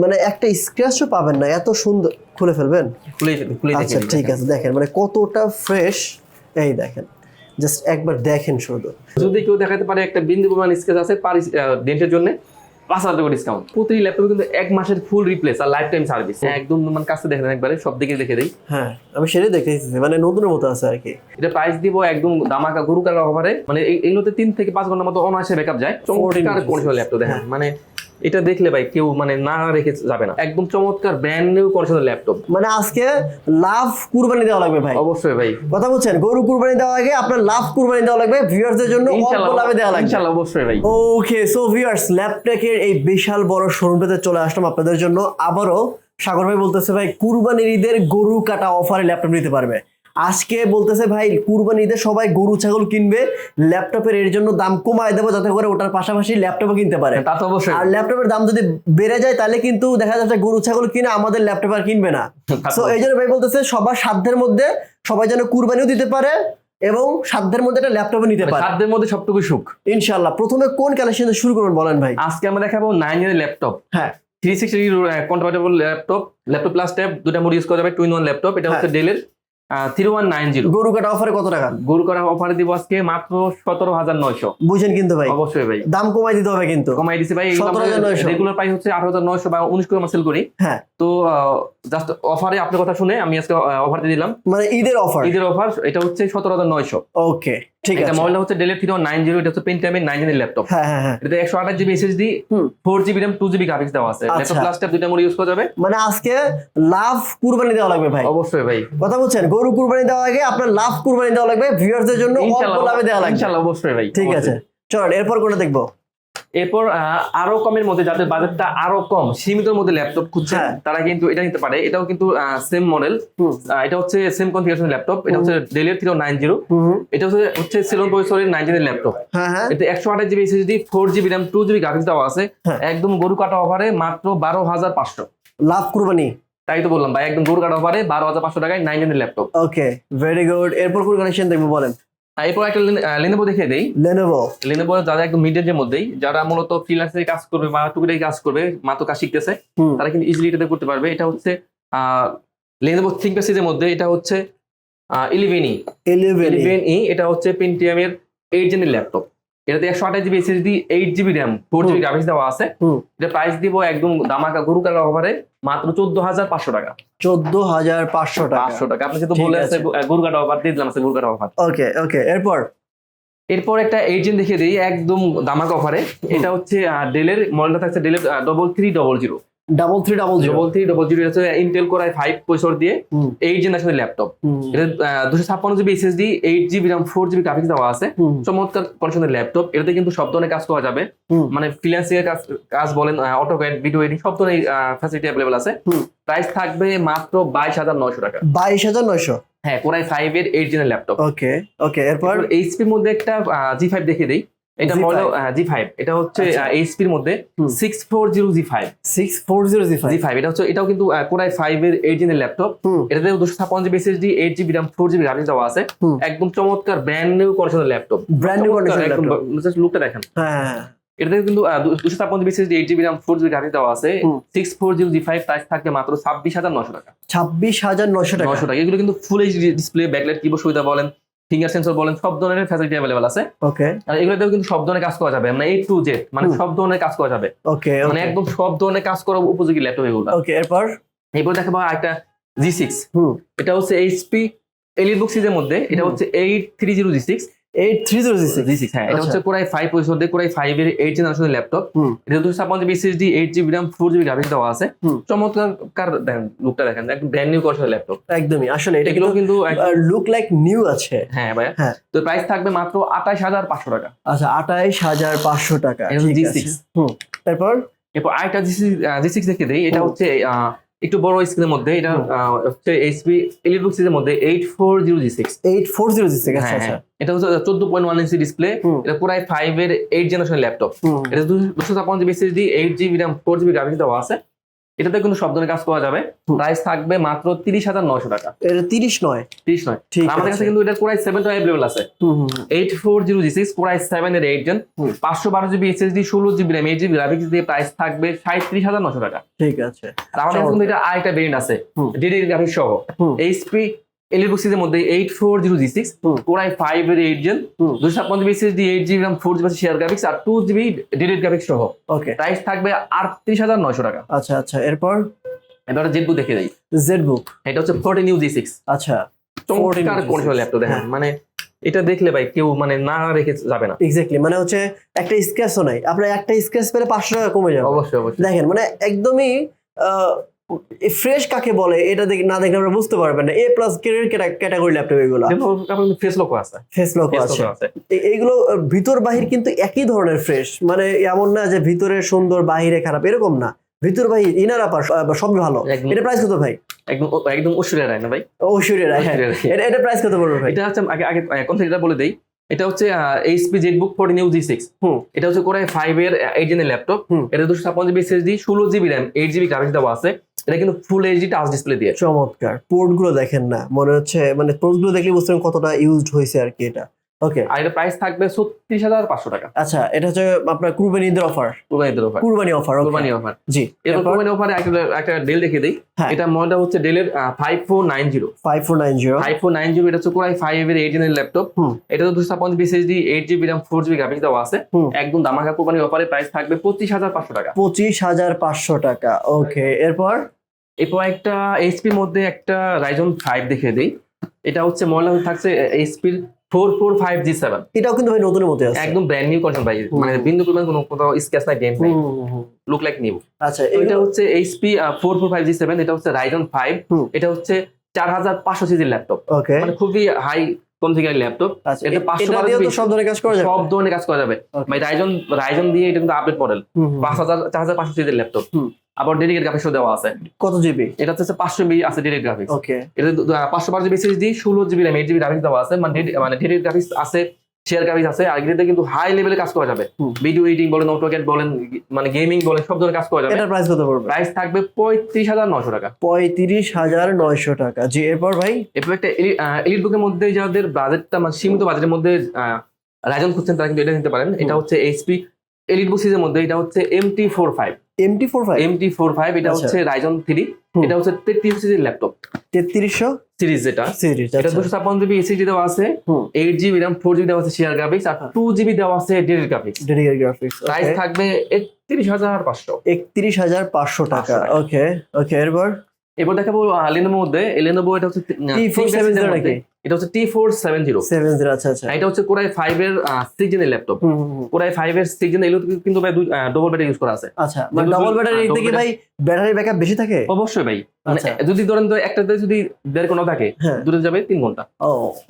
মানে একটা স্ক্র্যাচও পাবেন না এত সুন্দর খুলে ফেলবেন? খুলে খুলে আচ্ছা ঠিক আছে দেখেন মানে কতটা ফ্রেশ এই দেখেন জাস্ট একবার দেখেন শুধু। যদি কেউ দেখাতে পারে একটা বিন্দু পরিমাণ স্কেচ আছে পার ডেন্টের জন্য পাঁচ হাজার টাকা ডিসকাউন্ট প্রতিটি ল্যাপটপে কিন্তু এক মাসের ফুল রিপ্লেস আর লাইফ টাইম সার্ভিস একদম মানে কাছে দেখেন একবারে সব দিকে দেখে দেই। হ্যাঁ আমি সেটাই দেখেছি মানে নতুনের মতো আছে আর কি। এটা প্রাইস দিব একদম দামাকা গরু কালার অফারে মানে এইগুলোতে তিন থেকে পাঁচ ঘণ্টার মতো অনায়াসে ব্যাকআপ যায়। চমৎকার। ল্যাপটপ দেখেন হ্যাঁ। মানে এটা দেখলে ভাই কেউ মানে না রেখে যাবে না। একদম চমৎকার ব্র্যান্ড নিউ কন্ডিশনের ল্যাপটপ মানে আজকে লাভ কুরবানি দেওয়া লাগবে ভাই। অবশ্যই ভাই। কথা বলছেন? গরু কুরবানি দেওয়া আগে আপনার লাভ কুরবানি দেওয়া লাগবে ভিউয়ার্সদের জন্য অল্প লাভে দেওয়া লাগবে। ইনশাআল্লাহ অবশ্যই ভাই। ওকে সো ভিউয়ার্স ল্যাপটেকের এই বিশাল বড় শোরুমটাতে চলে আসলাম আপনাদের জন্য। আবারও সাগর ভাই বলতেছে ভাই কুরবানির ঈদের গরু কাটা অফারে ল্যাপটপ নিতে পারবে। আজকে বলতেছে ভাই কুরবানি ঈদে সবাই গরু ছাগল কিনবে। ল্যাপটপের এর জন্য দাম কমায় দেবো যাতে করে ওটার পাশাপাশি ল্যাপটপও কিনতে পারে। তা তো অবশ্যই। আর ল্যাপটপের দাম যদি বেড়ে যায় তাহলে কিন্তু দেখা যাচ্ছে গরু ছাগল কিনে আমাদের ল্যাপটপ আর কিনবে না। তো এই জন্য ভাই বলতেছে সবার সাধ্যের মধ্যে সবাই যেন কুরবানিও দিতে পারে এবং সাধ্যের মধ্যে একটা ল্যাপটপও নিতে পারে। সাধ্যের মধ্যে সবটুকু সুখ। ইনশাল্লাহ প্রথমে কোন কালেকশন শুরু করবেন বলেন ভাই? আজকে আমরা দেখাবো নাইন এর ল্যাপটপ। হ্যাঁ। Three sixty compatible laptop laptop plus tab দুটা মোড ইউজ করা যাবে টু ইন ওয়ান ল্যাপটপ। এটা হচ্ছে ডেলের গরু কাটা অফারে কত টাকা? গরু করা অফারে দিব আজকে মাত্র সতেরো হাজার নয়শো। বুঝেন কিন্তু ভাই। অবশ্যই ভাই। দাম কমাই দিতে হবে কিন্তু। কমাই দিছে ভাই 17,900 রেগুলার প্রাইস হচ্ছে আঠারো হাজার নয়শো বা উনিশ করে সেল করি হ্যাঁ। তো জাস্ট অফারে আপনার কথা শুনে আমি আজকে অফার দিয়ে দিলাম। মানে ঈদের অফার ঈদের অফার এটা হচ্ছে সতেরো হাজার নয়শো। ওকে ঠিক আছে। মডেলটা হচ্ছে ডেলের থ্রি নাইন জিরো এটা হচ্ছে পেন্টামের নাইন জিরো ল্যাপটপ হ্যাঁ হ্যাঁ হ্যাঁ। এটাতে একশো আঠাশ GB SSD four GB RAM two GB graphics দেওয়া আছে। ল্যাপটপ প্লাস ট্যাব দুইটা মোড ইউজ করা যাবে? মানে আজকে লাভ কুরবানি দেওয়া লাগবে ভাই। অবশ্যই ভাই। কথা বলছেন গরু কুরবানি দেওয়া আগে আপনার লাভ কুরবানি দেওয়া লাগবে ভিউয়ার্সদের জন্য অল্প ইনশাআল্লাহ লাভে দেওয়া লাগবে। ইনশাআল্লাহ অবশ্যই ভাই। ঠিক আছে। চল এরপর কোনটা দেখব? এরপর আরও কমের মধ্যে যাদের বাজেটটা আরও কম সীমিতর মধ্যে ল্যাপটপ খুঁজছে হ্যাঁ। তারা কিন্তু এটা নিতে পারে। এটাও কিন্তু সেম মডেল এটা হচ্ছে সেম কনফিগারেশন ল্যাপটপ এটা হচ্ছে ডেলের থ্রি নাইন জিরো। এটা হচ্ছে হচ্ছে সেলন প্রসেসরের নাইন জিরো ল্যাপটপ এতে একশো আঠাশ GB SSD four GB RAM two GB graphics দেওয়া আছে। হ্যাঁ। একদম গরু কাটা অফারে মাত্র বারো হাজার পাঁচশো। লাভ কুরবানি। তাই তো বললাম ভাই একদম গরু কাটা অফারে বারো হাজার পাঁচশো টাকায় nine GB laptop okay very good এরপর কোন কালেকশন দেখব বলেন। এরপর একটা লেনোভো দেখিয়ে দেই। লেনোভো লেনোভো যারা একদম মিডিয়ার মধ্যেই যারা মূলত ফ্রিল্যান্সের কাজ করবে বা টুকিটাকি কাজ করবে মাত্র কাজ শিখতেছে তারা কিন্তু ইজিলি এটাতে করতে পারবে। এটা হচ্ছে লেনোভো থিঙ্কপ্যাড সিরিজের মধ্যে এটা হচ্ছে ইলেভেন ই ইলেভেন ই এটা হচ্ছে পেন্টিয়ামের এইট জেনের ল্যাপটপ এটাতে একশো আঠাশ GB SSD eight GB RAM four GB graphics দেওয়া আছে। এটা প্রাইস দিব একদম দামাকা গরু কালার অফারে মাত্র চোদ্দ হাজার পাঁচশো টাকা। চোদ্দ হাজার পাঁচশো টাকা। পাঁচশো টাকা। আপনি যেহেতু বলে আছে। গরু কাটা অফার দিয়ে দিলাম আছে গরু কাটা অফার। ওকে ওকে এরপর? এরপর একটা এইজেন্ট দেখিয়ে দিই একদম দামাকা অফারে। এটা হচ্ছে ডেলের মডেলটা থাকছে ডেলের double three double zero double three double zero three double zero হচ্ছে Intel core i five processor দিয়ে এইট জেনারেশনের ল্যাপটপ এটা দুশো ছাপ্পান্ন GB SSD eight GB RAM four GB graphics দেওয়া আছে। চমৎকার কন্ডিশনের ল্যাপটপ এটাতে কিন্তু সব ধরনের কাজ করা যাবে। মানে ফ্রিল্যান্সিং কাজ কাজ বলেন অটো ভিডিও এডিটিং সব ধরনের ফ্যাসিলিটি অ্যাভেলেবল আছে। প্রাইস থাকবে মাত্র বাইশ হাজার নয়শো টাকা। বাইশ হাজার নয়শো? হ্যাঁ কোরাই ফাইভ এর এইট জেনের ল্যাপটপ ওকে ওকে এরপর? এইচপির মধ্যে একটা জি ফাইভ দেখিয়ে দিই। এটা G5 মডেল জি ফাইভ এটা হচ্ছে আচ্ছা। এইচপির মধ্যে। Six four zero G five six four zero G G five five এটা হচ্ছে এটাও কিন্তু কোরাই ফাইভ এর এইট জেনের ল্যাপটপ এটাতে দুশো ছাপ্পান্ন GB SSD eight GB RAM four GB graphics দেওয়া আছে। একদম চমৎকার ব্র্যান্ড নিউ কন্ডিশনের laptop brand new condition laptop লুকটা দেখেন। হ্যাঁ হ্যাঁ এটাতে কিন্তু দুশো ছাপ্পান্ন GB SSD eight GB RAM four GB graphics দেওয়া আছে। Six four zero G five price থাকবে মাত্র ছাব্বিশ হাজার নশো টাকা। ছাব্বিশ হাজার নয়শো টাকা। নশো টাকা। এগুলো কিন্তু full HD display backlight keyboard সুবিধা বলেন ফিঙ্গার সেন্সর বলেন সব ধরনের ফ্যাসিলিটি অ্যাভেলেবল আছে। ওকে আর এগুলোতেও কিন্তু সব ধরনের কাজ করা যাবে। মানে এ টু জেড মানে সব ধরনের কাজ করা যাবে। ওকে মানে একদম সব ধরনের কাজ করা উপযোগী ল্যাপটপ এগুলো। ওকে এরপর? এরপর দেখা পাবো একটা জি সিক্স হুম এটা হচ্ছে এইচপি এলিট বুক সিরিজের মধ্যে। এটা হচ্ছে eight three zero G six eight three zero G G six হ্যাঁ এটা আচ্ছা। হচ্ছে কোরাই ফাইভ পয়সা দিয়ে কোরাই ফাইভ এর এইট জেনারেশনের ল্যাপটপ এটা দুশো ছাপ্পান্ন GB SSD eight GB RAM four GB graphics দেওয়া আছে। হুম। চমৎকার দেখেন লুকটা দেখেন একদম ব্র্যান্ড নিউ কন্ডিশনের ল্যাপটপ একদমই আসলে এটা কিন্তু কিন্তু লুক লাইক নিউ আছে। হ্যাঁ ভাইয়া। হ্যাঁ। তো প্রাইস থাকবে মাত্র আঠাশ হাজার পাঁচশো টাকা। আচ্ছা আঠাইশ হাজার পাঁচশো টাকা এটা হচ্ছে ঠিক G6 আছে। হুম তারপর? এরপর আরেকটা জি জি সিক্স দেখে দিই এটা হচ্ছে আহ, একটু বড় স্ক্রিনের মধ্যে এটা হচ্ছে এইচপি ইলেকট্রিক সিজের সিরিজের মধ্যে eight four zero G six eight four zero G six আচ্ছা হ্যাঁ আচ্ছা। হ্যাঁ। এটা হচ্ছে চোদ্দ পয়েন্ট ওয়ান ইঞ্চি ডিসপ্লে এটা পুরাই ফাইভ এর এইট জেনারেশন ল্যাপটপ এটা দুশো ছাপ্পান্ন GB eight GB RAM four GB graphics দেওয়া আছে। এটাতে কিন্তু সব ধরনের কাজ করা যাবে। প্রাইস থাকবে মাত্র তিরিশ হাজার নয়শো টাকা। এটা তিরিশ নয়? তিরিশ নয়। ঠিক আমাদের কাছে কিন্তু এটা কোরাই সেভেন অ্যাভেলেবল আছে। Eight four zero G six core i seven এর এইট জেন পাঁচশো বারো জিবি এসএসডি ষোলো GB RAM eight GB graphics দিয়ে প্রাইস থাকবে সাঁত্রিশ হাজার নশো টাকা। ঠিক আছে। আর আমাদের কাছে কিন্তু এটা আরেকটা ভেরিয়েন্ট আছে। ডিডি গ্রাফিক্স সহ। এইচপি এলিট বক্সিসের মধ্যে eight four zero G six. Core i five এর এইট জেন দুশো ছাপ্পান্ন GB SSD eight GB RAM four GB share graphics আর টু জিবি ডিডি গ্রাফিক্স সহ। ওকে প্রাইস থাকবে আটত্রিশ হাজার নয়শো টাকা। আচ্ছা আচ্ছা এরপর? এবার জেটবুক দেখে দিই জেড বুক এটা হচ্ছে ফোরটিন ইউ জি সিক্স আচ্ছা চমৎকার কোন ল্যাপটপ দেখেন হ্যাঁ। মানে এটা দেখলে ভাই কেউ মানে না রেখে যাবে না। এক্স্যাক্টলি মানে হচ্ছে একটা স্ক্র্যাচও নাই। আপনার একটা স্ক্র্যাচ পেলে পাঁচশো টাকা কমে যাবে। অবশ্যই অবশ্যই। দেখেন মানে একদমই ফ্রেশ কাকে বলে এটা দেখে না দেখলে আমরা বুঝতে পারবেন না। A plus career category laptop এগুলো। ফেস লক আছে। ফেস লক আছে। এইগুলো ভিতর বাহির কিন্তু একই ধরনের ফ্রেশ মানে এমন না যে ভিতরে সুন্দর বাহিরে খারাপ এরকম না। ভিতর বাহির ইনার আপার সবই ভালো। এটা প্রাইস কত ভাই? একদম একদম ঐশ্বর্য রায় না ভাই? ঐশ্বর্য রায় হ্যাঁ। ঐশ্বর্য রায়। এটা এটা প্রাইস কত পড়বে ভাই? এটা হচ্ছে আগে আগে এখন থেকে এটা বলে দেই এটা হচ্ছে HP ZBook fourteen U G six হুম। এটা হচ্ছে কোরাই ফাইভ এর এইট জেনের ল্যাপটপ হুম। এটা দুশো ছাপ্পান্ন জিবি এসএসডি ষোলো GB RAM eight GB graphics দেওয়া আছে। এটা কিন্তু ফুল এইচডি টাচ ডিসপ্লে দিয়ে। চমৎকার। পোর্টগুলো দেখেন না। মনে হচ্ছে মানে পোর্টগুলো দেখলে বুঝতে পারেন কতটা ইউজড হয়েছে আর কি এটা। ওকে আর এটা প্রাইস থাকবে ছত্রিশ হাজার পাঁচশো টাকা। আচ্ছা এটা হচ্ছে আপনার কুরবানি ঈদের অফার কোরবানিদের অফার কুরবানি অফার কোরবানি অফার জি। এরপর? কোরবানি অফারে একটা একটা ডেল দেখে দিই। হ্যাঁ। এটা মডেলটা হচ্ছে ডেলের five four nine zero five four nine zero five four nine zero এটা হচ্ছে কোরাই ফাইভ এর এইট ল্যাপটপ এটা তো দুশো GB SSD eight GB RAM four GB graphics দেওয়া আছে। একদম দামাকা কোরবানি অফারে প্রাইস থাকবে পঁচিশ হাজার পাঁচশো টাকা। পঁচিশ হাজার পাঁচশো টাকা। ওকে এরপর? এরপর একটা এইচপির মধ্যে একটা রাইজন ফাইভ দেখে দিই। এটা হচ্ছে মডেল থাকছে এইচপির four four five G seven এটাও কিন্তু ভাই নতুনের মধ্যে আছে। একদম ব্র্যান্ড নিউ কন্টেন্ট ভাই। মানে বিন্দু পরিমাণ কোনো কোথাও স্কেচ নাই গেম নাই। লুক লাইক নিউ আচ্ছা এটা হচ্ছে HP four four five G seven এটা হচ্ছে রাইজন ফাইভ এটা হচ্ছে চার হাজার পাঁচশো সিজির ল্যাপটপ মানে খুবই হাই কনফিগার ল্যাপটপ আচ্ছা এটা এ- 512 এটা দিয়েও তো সব ধরনের কাজ করা যাবে? সব ধরনের কাজ করা যাবে। মানে রাইজন রাইজন দিয়ে এটা কিন্তু আপডেট মডেল। পাঁচ হাজার চার হাজার পাঁচশো সিজির ল্যাপটপ আবার ডেডিকেট গ্রাফিক্সও দেওয়া আছে। কত জিবি এটা হচ্ছে পাঁচশো জিবি আছে ডেডিকেট গ্রাফিক্স ওকে এটা পাঁচশো বারো জিবি এসএসডি ষোলো GB RAM eight GB graphics দেওয়া আছে। মানে মানে ডেডিকেট গ্রাফিক্স আছে শেয়ার গ্রাফিক্স আছে আর এগুলোতে কিন্তু হাই লেভেলে কাজ করা যাবে। ভিডিও এডিটিং বলেন অটোক্যাট বলেন মানে গেমিং বলেন সব ধরনের কাজ করা যাবে। এটার প্রাইস কত পড়বে? প্রাইস থাকবে পঁয়ত্রিশ হাজার নশো টাকা। পঁয়ত্রিশ হাজার নয়শো টাকা। জি এরপর ভাই? এরপর একটা এলিট বুকের মধ্যে যাদের বাজেটটা মানে সীমিত বাজেটের মধ্যে রাজন খুঁজছেন তারা কিন্তু এটা নিতে পারেন। এটা হচ্ছে এইচপি এলিট বুক সিরিজের মধ্যে এটা হচ্ছে MT four five MT four five MT four five এটা আচ্ছা। হচ্ছে রাইজন থ্রি এটা হচ্ছে তেত্রিশ সিরিজের ল্যাপটপ তেত্রিশশো সিরিজ যেটা। সিরিজ এটা দুশো ছাপ্পান্ন জিবি এসএসডি দেওয়া আছে eight GB RAM four GB দেওয়া আছে শেয়ার গ্রাফিক্স আর টু জিবি দেওয়া আছে dedicate graphics dedicate graphics price থাকবে একত্রিশ হাজার পাঁচশো। একত্রিশ হাজার পাঁচশো টাকা ওকে ওকে এরপর? এরপর দেখাবো লেনোভোর মধ্যে লেনোভো এটা হচ্ছে T470 নাকি? এটা হচ্ছে T four seven zero seven zero আচ্ছা আচ্ছা। এটা হচ্ছে কোরাই ফাইভ এর সিক্স জেনের ল্যাপটপ। কোরাই ফাইভ এর সিক্স জেন এগুলো কিন্তু ভাই ডবল ব্যাটারি ইউজ করা আছে। আচ্ছা মানে ডবল ব্যাটারি থেকে ভাই ব্যাটারি ব্যাকআপ বেশি থাকে? অবশ্যই ভাই। মানে আচ্ছা। যদি ধরেন তো একটাতে যদি দেড় ঘণ্টা থাকে হ্যাঁ। দূরে যাবে তিন ঘণ্টা।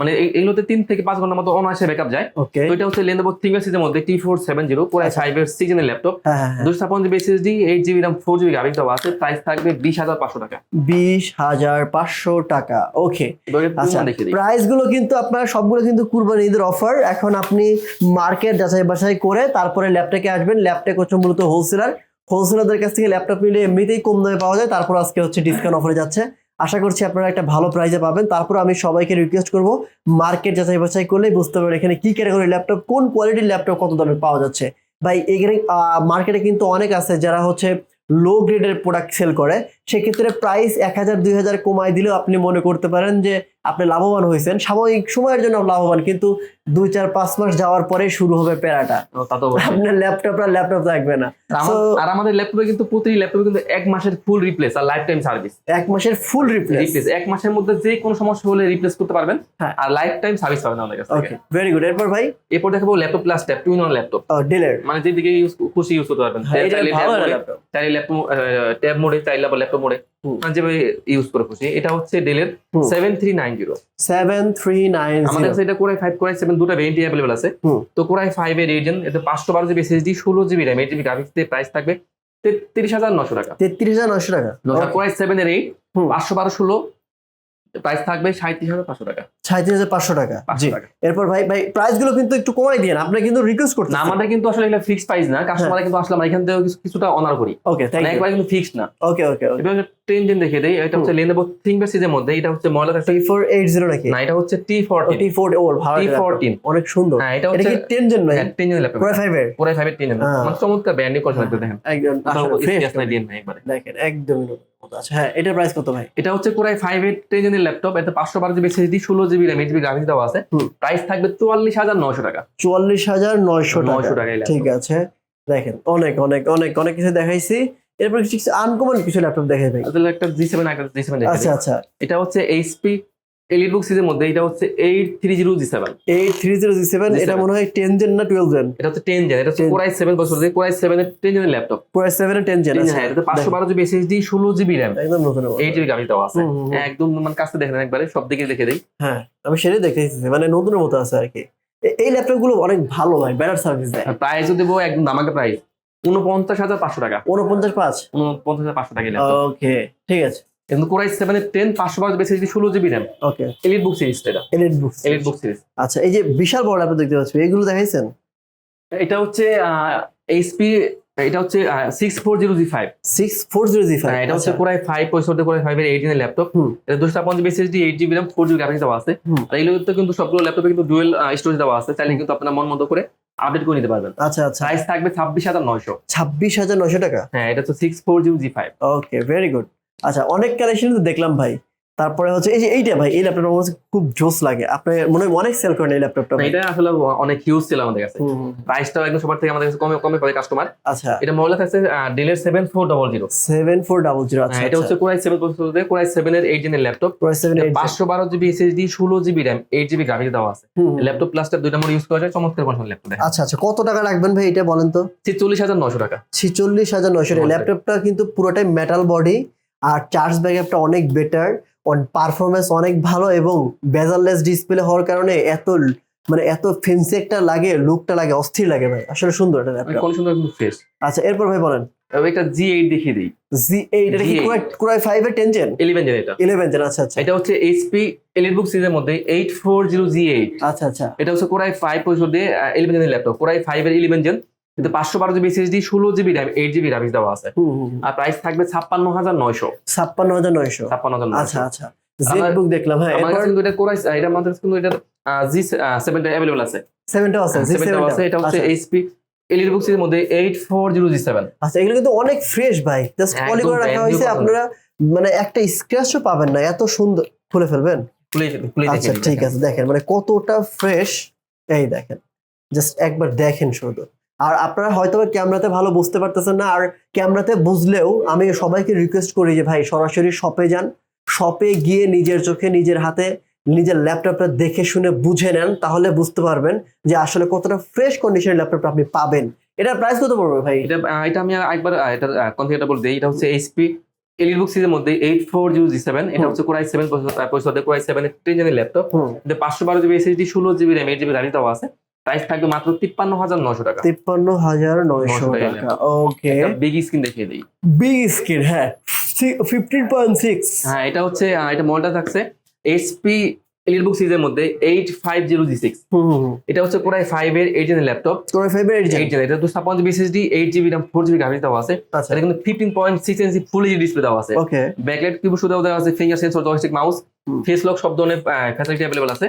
মানে এগুলোতে তিন থেকে পাঁচ ঘণ্টার মতো অনায়াসে ব্যাকআপ যায়। তো এটা হচ্ছে থিঙ্গার সিরিজের মধ্যে T four seven zero core i five এর সিক্স জেনের ল্যাপটপ হ্যাঁ হ্যাঁ। দুশো ছাপ্পান্ন GB SSD eight GB RAM four GB graphics আছে। প্রাইস থাকবে বিশ হাজার পাঁচশো টাকা। বিশ হাজার পাঁচশো টাকা। ওকে আচ্ছা। দেখে দিই প্রাইসগুলো কিন্তু আপনার সবগুলো কিন্তু কুরবানি ঈদের অফার এখন আপনি মার্কেট যাচাই বাছাই করে তারপরে ল্যাপটপে আসবেন। ল্যাপটপ হচ্ছে মূলত হোলসেলার হোলসেলারদের কাছ থেকে ল্যাপটপ নিলে এমনিতেই কম দামে পাওয়া যায়। তারপর আজকে হচ্ছে ডিসকাউন্ট অফারে যাচ্ছে। আশা করছি আপনারা একটা ভালো প্রাইজে পাবেন। তারপর আমি সবাইকে রিকোয়েস্ট করব মার্কেট যাচাই বাছাই করলেই বুঝতে পারবেন এখানে কি ক্যাটাগরি ল্যাপটপ কোন কোয়ালিটির ল্যাপটপ কত দামে পাওয়া যাচ্ছে। ভাই, এখানে মার্কেটে কিন্তু অনেক আছে যারা হচ্ছে লো গ্রেডের প্রোডাক্ট সেল করে। সেক্ষেত্রে প্রাইস এক হাজার, দুই হাজার কমায় দিলেও আপনি মনে করতে পারেন যে আপনি লাভবান হয়েছেন। সাময়িক সময়ের জন্য লাভবান কিন্তু দুই চার পাঁচ মাস যাওয়ার পরে শুরু হবে প্যারাটা। আপনার ল্যাপটপ আর ল্যাপটপ থাকবে না। আর আমাদের ল্যাপটপে কিন্তু প্রতি ল্যাপটপে কিন্তু এক মাসের ফুল রিপ্লেস আর লাইফ টাইম সার্ভিস এক মাসের ফুল রিপ্লেস রিপ্লেস এক মাসের মধ্যে যে কোনো সমস্যা হলে রিপ্লেস করতে পারবেন। হ্যাঁ। আর লাইফ টাইম সার্ভিস পাবেন আমাদের কাছ ওকে ভেরি গুড এরপর ভাই? এরপর দেখাবো laptop plus tab two in one laptop ডিলের মানে যেদিকে ইউজ খুশি ইউজ করতে পারবেন। হ্যাঁ, চাইলে ল্যাপটপ চাইলে ল্যাপটপ ট্যাব মোডে চাইলে আবার ল্যাপটপ মোডে যেভাবে ইউজ করে খুশি এটা হচ্ছে ডেলের seven three nine zero seven three nine আমাদের কাছে এটা কোরাই ফাইভ কোরাই সেভেন দুটো ভেরিয়েন্টি অ্যাভেলেবল আছে। তো কোরাই ফাইভ এর রিজন এতে পাঁচশো বারো জিবি এসএসডি ষোলো GB RAM eight GB graphics দিয়ে প্রাইস থাকবে তেত্রিশ হাজার নশো টাকা। তেত্রিশ হাজার নশো টাকা। কোরাই সেভেন এর এইট পাঁচশো বারো ষোলো প্রাইস থাকবে সাঁত্রিশ হাজার পাঁচশো টাকা। সাঁত্রিশ হাজার পাঁচশো টাকা। জি। এরপর ভাই ভাই প্রাইসগুলো কিন্তু একটু কমাই দিন আপনি কিন্তু রিকোয়েস্ট করতে না আমাদের কিন্তু আসলে এগুলো ফিক্স প্রাইস না। কাস্টমার কিন্তু আসলে আমরা এখান থেকে কিছুটা অনার করি। ওকে মানে একবার কিন্তু ফিক্সড না। ওকে ওকে ট্রেন জেন দেখে দেই। এটা হচ্ছে লেনেভো থিংকপ্যাড সিরিজের মধ্যে। এটা হচ্ছে model T four eight zero নাকি? না এটা হচ্ছে টি ফোরটিন টি ফোর ও ভালো টি ফোরটিন অনেক সুন্দর। হ্যাঁ এটা এটা হচ্ছে টেন জেন ভাই? টেন জেন ল্যাপটপ পুরো ফাইভের টেন জেন হ্যাঁ। মানে চমৎকার দেখেন। একদম। নাই দিয়ে একবারে দেখেন একদমই নতুন হ্যাঁ এটার প্রাইস কত ভাই? এটা হচ্ছে core i five eight ten জেনের laptop এটা পাঁচশো বারো জিবি এসএসডি ষোলো GB RAM eight GB graphics দেওয়া আছে প্রাইস থাকবে চুয়াল্লিশ হাজার নয়শো টাকা। চুয়াল্লিশ হাজার নয়শো নয়শো টাকা ঠিক আছে। দেখেন অনেক অনেক অনেক অনেক কিছু দেখাইছি। এরপর কিছু আনকমন কিছু ল্যাপটপ দেখাই ভাই। একটা জি সেভেন একটা জি সেভেন আচ্ছা আচ্ছা। এটা হচ্ছে এইচপি এলিট বুক সিরিজের মধ্যে এটা হচ্ছে eight three zero G seven eight three zero G seven এটা মনে হয় টেন জেন না টুয়েলভ জেন এটা হচ্ছে টেন জেন এটা হচ্ছে কোরাই সেভেন বছর দিয়ে কোরাই সেভেন টেন জেনের ল্যাপটপ পুরো সেভেন টেন জেন হ্যাঁ পাঁচশো বারো জিবি এসএসডি ষোলো জিবি র্যাম একদম নতুন এইট জিবি গ্রাফিক্স দেওয়া আছে। একদম মানে কাছে দেখেন একবারে সব দিকে দেখে দেই। হ্যাঁ আমি সেটাই দেখতেছি মানে নতুনের মতো আছে আর কি। এই ল্যাপটপগুলো অনেক ভালো ভাই বেটার সার্ভিস দেয়। প্রাইসও দেবো একদম দামাকে প্রাইস উনপঞ্চাশ হাজার পাঁচশো টাকা। উনপঞ্চাশ পাঁচ? উনপঞ্চাশ হাজার পাঁচশো টাকা ওকে ঠিক আছে। কিন্তু কোরাই সেভেন এর টেন পাঁচশো জিবি এসএসডি ষোলো GB RAM okay EliteBook series এটা। এলিট বুকস এলিট বুক সিরিজ আচ্ছা এই যে বিশাল বড় ল্যাপটপ দেখতে পাচ্ছি এগুলো দেখাইছেন? এটা হচ্ছে এইচপি এটা হচ্ছে six four zero G five six four zero G five এটা হচ্ছে কোরাই ফাইভ পঁয়ষট্টি কোরাই ফাইভ এর এইট জিনের ল্যাপটপ আচ্ছা। এটা দুশো GB SSD eight GB RAM four GB graphics দেওয়া আছে। আর এগুলোতে কিন্তু সবগুলো ল্যাপটপে কিন্তু ডুয়েল স্টোরেজ দেওয়া আছে। চাইলে কিন্তু আপনার মন মতো করে আপডেট করে নিতে পারবেন। আচ্ছা আচ্ছা। প্রাইস থাকবে ছাব্বিশ হাজার নয়শো। ছাব্বিশ হাজার নয়শো টাকা? হ্যাঁ এটা তো six four zero G five okay very good আচ্ছা অনেক কালেকশন তো দেখলাম ভাই। তারপরে হচ্ছে এই যে এইটা ভাই এই ল্যাপটপটা আমার খুব জোস লাগে। আপনি মনে হয় অনেক সেল করেন এই ল্যাপটপটা এটা আসলে অনেক হিউজ ছিল আমাদের কাছে। প্রাইসটাও একদম সবার থেকে আমাদের কাছে কমে কমে পড়ে কাস্টমার আচ্ছা। এটা মডেল আছে ডিলের seven four double zero seven four double zero আচ্ছা এটা হচ্ছে core i seven processor core i seven এর এইট জেনের ল্যাপটপ সেভেন এইট পাঁচশো বারো জিবি এসএসডি ষোলো GB RAM eight GB graphics দেওয়া আছে। ল্যাপটপ প্লাসটা দুইটা মোড ইউজ করা যায় চমৎকার কনসোল ল্যাপটপ আচ্ছা আচ্ছা কত টাকা রাখবেন ভাই এটা বলেন তো? চল্লিশ হাজার নশো টাকা। ছিচল্লিশ হাজার নয়শো টাকা। নয়শো। ল্যাপটপটা কিন্তু পুরোটাই মেটাল বডি আর চার্জ ব্যাকআপটা অনেক বেটার পারফরমেন্স অনেক ভালো এবং বেজারলেস ডিসপ্লে হওয়ার কারণে এত মানে এত ফেন্সি একটা লাগে লুকটা লাগে অস্থির লাগে ভাই। আসলে সুন্দর এটা ল্যাপটপ কন্ডিশন কিন্তু ফ্রেশ আচ্ছা এরপর ভাই বলেন। একটা জি এইট দেখিয়ে দিই। জি এইট এটা কি G8 কুরাই ফাইভ এর টেন জেন ইলেভেন জেন এটা। ইলেভেন জেন আচ্ছা আচ্ছা। এটা হচ্ছে এইচপি এলিট বুক সিরিজের মধ্যে eight four zero G eight আচ্ছা আচ্ছা। এটা হচ্ছে কোরাই ফাইভ পঁয়ষট্টি দিয়ে ইলেভেন জেনের ল্যাপটপ কোরাই ফাইভ এর ইলেভেন জেন কিন্তু পাঁচশো বারো জিবি এসএসডি ষোলো GB RAM eight GB graphics দেওয়া আছে। আর প্রাইস থাকবে ছাপ্পান্ন হাজার নয়শো। ছাপ্পান্ন হাজার নয়শো। ছাপ্পান্ন হাজার আচ্ছা আচ্ছা। দেখলাম হ্যাঁ আমার কিন্তু এটা কোরাই এটা আমাদের কিন্তু এটা জি সেভেনটা অ্যাভেলেবল আছে। সেভেনটাও আছে জি সেভেনটাও আছে এটা হচ্ছে এইচপি এলিট বুক সিরিজের মধ্যে eight four zero G seven আচ্ছা এগুলো কিন্তু অনেক ফ্রেশ ভাই। জাস্ট পলি করে রাখা হয়েছে আপনারা মানে একটা স্ক্র্যাচও পাবেন না এত সুন্দর খুলে ফেলবেন? আচ্ছা ঠিক আছে দেখেন মানে কতটা ফ্রেশ এই দেখেন। জাস্ট একবার দেখেন শুধু। আর আপনারা হয়তো ক্যামেরাতে ভালো বুঝতে পারতেছেন না আর ক্যামেরাতে বুঝলেও আমি সবাইকে রিকোয়েস্ট করি যে ভাই সরাসরি শপে যান। শপে গিয়ে নিজের চোখে নিজের হাতে নিজের ল্যাপটপটা দেখে শুনে বুঝে নেন তাহলে বুঝতে পারবেন যে আসলে কতটা ফ্রেশ কন্ডিশনের ল্যাপটপটা আপনি পাবেন। এটার প্রাইস কত পড়বে ভাই? এটা এটা আমি একবার এটা কনফিগারটা বলে দিই। এটা হচ্ছে এইচপি এলিট বুক সিরিজের মধ্যে eight four zero G seven এটা। হচ্ছে কোরাই সেভেন পঁয়ষট্টি কোরাই সেভেন টেন জেনের ল্যাপটপ পাঁচশো বারো জিবি এসএসডি ষোলো জিবি র্যাম এইট জিবি রানি দেওয়া আছে। প্রাইস থাকবে মাত্র তিপ্পান্ন হাজার নশো টাকা। তিপ্পান্ন হাজার নয়শো টাকা। ওকে। বিগ স্ক্রিন দেখিয়ে দিই। বিগ স্ক্রিন হ্যাঁ ফিফটিন পয়েন্ট সিক্স হ্যাঁ এটা হচ্ছে এটা মডেলটা থাকছে এইচপি এলিট বুক সিরিজের মধ্যে eight five zero G six এটা হচ্ছে কোরাই ফাইভ এর এইট জেনের ল্যাপটপ তোমার ফেভারিট এইট জেন এটা তো ছাপ্পান্ন GB SSD eight GB RAM four GB graphics দেওয়া আছে। আচ্ছা। এটা কিন্তু fifteen point six inch full HD display দেওয়া আছে। ওকে ব্যাকলাইট কিবোর্ড সুবিধা দেওয়া আছে finger sensor joystick mouse face lock সব ধরনের ফ্যাসিলিটি অ্যাভেলেবল আছে।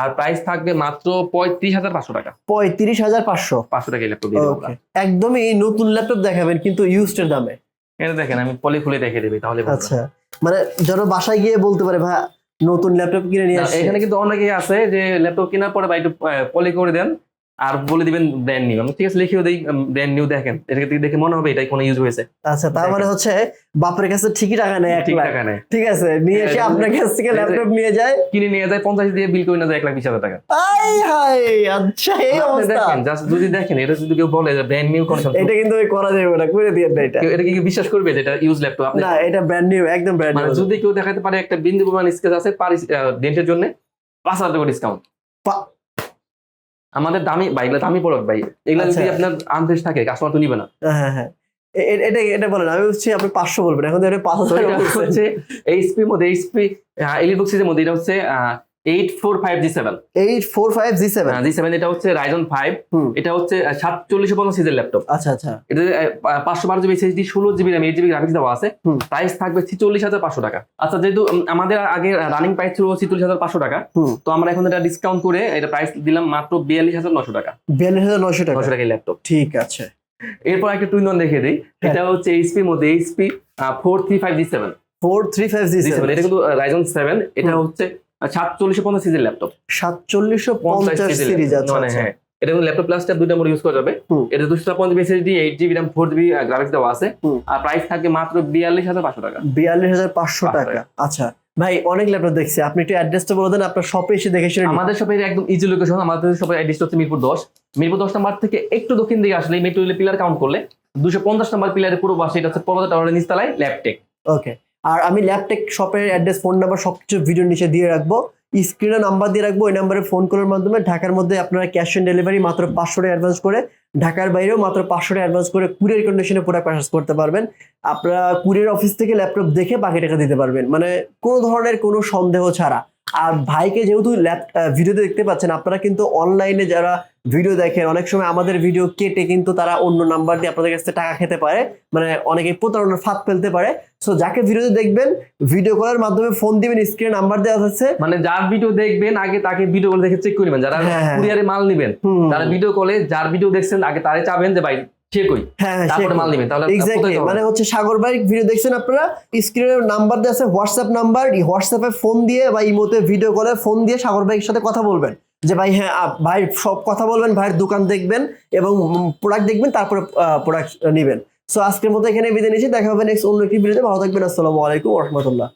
আর প্রাইস থাকবে মাত্র পঁয়ত্রিশ হাজার পাঁচশো টাকা। পঁয়ত্রিশ হাজার পাঁচশো। পাঁচশো টাকা ল্যাপটপ একদমই নতুন ল্যাপটপ দেখাবেন কিন্তু ইউজড এর দামে। এটা দেখেন আমি পলি খুলে দেখে দিবি তাহলে আচ্ছা। মানে যেন বাসায় গিয়ে বলতে পারে ভাই নতুন ল্যাপটপ কিনে নিয়ে এখানে কিন্তু অনেকেই আছে যে ল্যাপটপ কেনার পরে বা একটু পলি করে দেন। আর বলে দিবেন ব্র্যান্ড নিউ আমি ঠিক আছে লিখেও দিই ব্র্যান্ড নিউ দেখেন। এটা থেকে দেখে মনে হবে এটাই কোনো ইউজ হয়েছে। আচ্ছা তার মানে হচ্ছে বাপের কাছে ঠিকই টাকা নেয় এক ঠিক লাখ। টাকা নেয়। ঠিক আছে নিয়ে এসে হ্যাঁ, আপনার কাছ থেকে ল্যাপটপ নিয়ে যায়। কিনে নিয়ে যায় পঞ্চাশ দিয়ে বিল করে না যায় এক লাখ বিশ হাজার টাকা। আই হাই আচ্ছা এই অবস্থা। দেখেন জাস্ট যদি দেখেন এটা যদি কেউ বলে যে ব্র্যান্ড নিউ কন্ডিশন এটা কিন্তু ওই করা যাবে না করে দিয়ে না এটা। এটা কি বিশ্বাস করবে যে এটা ইউজ ল্যাপটপ আপনি না এটা ব্র্যান্ড নিউ একদম ব্র্যান্ড মানে নিউ যদি কেউ দেখাতে পারে একটা বিন্দু পরিমাণ স্কেচ আছে পারিস ডেন্টের জন্য পাঁচ হাজার টাকা ডিসকাউন্ট আমাদের দামি ভাই এগুলো দামি প্রোডাক্ট ভাই এগুলো যদি আচ্ছা। আপনার আনফ্রেশ থাকে কাস্টমার তো নিবে না। হ্যাঁ হ্যাঁ এ- এটা এটা বলেন আমি হচ্ছে আপনি পাঁচশো বলবেন এখন তো এটা পাঁচ হাজার হচ্ছে এইচপি মধ্যে এইচপি এলিবুক সিরিজের মধ্যে এটা হচ্ছে eight four five G seven eight four five G seven G seven এটা হচ্ছে রাইজন ফাইভ এটা হচ্ছে সাতচল্লিশ পঞ্চাশ সিজের ল্যাপটপ। আচ্ছা আচ্ছা। এটা পাঁচশো বারো জিবি এসএসডি ষোলো GB RAM eight GB graphics দেওয়া আছে। প্রাইস থাকবে ছিচল্লিশ হাজার পাঁচশো টাকা। আচ্ছা যেহেতু আমাদের আগে রানিং প্রাইস ছিল ছিচল্লিশ হাজার পাঁচশো টাকা তো আমরা এখন এটা ডিসকাউন্ট করে এটা প্রাইস দিলাম মাত্র বিয়াল্লিশ হাজার নশো টাকা। বিয়াল্লিশ হাজার নশো টাকা। নশো টাকা ল্যাপটপ ঠিক আছে। এরপর একটা টুইন দেখে দিই। হ্যাঁ। এটা হচ্ছে এইচপির মধ্যে HP four three five G seven four three five G seven এটা কিন্তু রাইজন সেভেন এটা হচ্ছে সাতচল্লিশ পঞ্চাশ সিজের ল্যাপটপ। সাতচল্লিশশো পঞ্চাশ সিরিজ আচ্ছা মানে আচ্ছা। হ্যাঁ এটা কিন্তু ল্যাপটপ প্লাস ট্যাব দুইটা মোড ইউজ করা যাবে। এটা দুশো পঞ্চাশ SSD eight GB RAM four GB graphics দেওয়া আছে। আর প্রাইস থাকবে মাত্র বিয়াল্লিশ হাজার পাঁচশো টাকা। বিয়াল্লিশ হাজার পাঁচশো টাকা। আচ্ছা ভাই অনেক ল্যাপটপ দেখছি। আপনি একটু অ্যাড্রেসটা বলে দেন আপনার শপে এসে দেখে শুনে আমাদের শপের একদম ইজি লোকেশন আমাদের শপের অ্যাড্রেস হচ্ছে মিরপুর দশ। মিরপুর দশ নাম্বার থেকে একটু দক্ষিণ দিকে আসলে মেট্রো পিলার কাউন্ট করলে দুশো পঞ্চাশ নাম্বার পিলারের পুরো বাসে এটা হচ্ছে পর্বত টাওয়ারের নিচতলায় ল্যাপটেক ওকে আর আমি ল্যাপটেক শপের অ্যাড্রেস ফোন নাম্বার সব কিছু ভিডিওর নিচে দিয়ে রাখব। স্ক্রিনে নাম্বার দিয়ে রাখব, ওই নাম্বারে ফোন করার মাধ্যমে। ঢাকার মধ্যে আপনারা ক্যাশ অন ডেলিভারি মাত্র পাঁচশো টাকা অ্যাডভান্স করে, ঢাকার বাইরেও মাত্র পাঁচশো টাকা অ্যাডভান্স করে কুরিয়ার কন্ডিশনে পুরো পারচেস করতে পারবেন। আপনারা কুরিয়ার অফিস থেকে ল্যাপটপ দেখে বাকি টাকা দিতে পারবেন। মানে কোনো ধরনের কোনো সন্দেহ ছাড়া। আর ভাইকে যেহেতু ভিডিওতে দেখতে পাচ্ছেন আপনারা কিন্তু অনলাইনে যারা ভিডিও দেখেন অনেক সময় আমাদের ভিডিও কেটে কিন্তু তারা অন্য নাম্বার দিয়ে আপনাদের কাছ টাকা খেতে পারে। মানে অনেকে প্রতারণার ফাঁদ ফেলতে পারে। সো যাকে ভিডিওতে দেখবেন ভিডিও কলের মাধ্যমে ফোন দিবেন স্ক্রিনে নাম্বার দেওয়া আছে। মানে যার ভিডিও দেখবেন আগে তাকে ভিডিও কল দেখে চেক করবেন যারা হ্যাঁ, হ্যাঁ। কুরিয়ারে মাল নিবেন তারা ভিডিও কলে যার ভিডিও দেখছেন আগে তারে চাবেন যে ভাই হ্যাঁ হ্যাঁ, তারপরে মাল নিবেন তাহলে এক্স্যাক্টলি মানে হচ্ছে সাগর ভাই ভিডিও দেখছেন আপনারা? স্ক্রিনের নাম্বার দেওয়া আছে হোয়াটসঅ্যাপ নাম্বার এই হোয়াটসঅ্যাপে ফোন দিয়ে বা ইমোতে ভিডিও কলে ফোন দিয়ে সাগর ভাইয়ের সাথে কথা বলবেন। যে ভাই হ্যাঁ ভাই সব কথা বলবেন ভাইয়ের দোকান দেখবেন এবং প্রোডাক্ট দেখবেন তারপরে প্রোডাক্ট নেবেন। সো আজকের মতো এখানে বিদায় নিচ্ছি দেখা হবে নেক্সট অন্য একটি ভিডিওতে ভালো থাকবেন আসসালামু আলাইকুম রহমতুল্লাহ।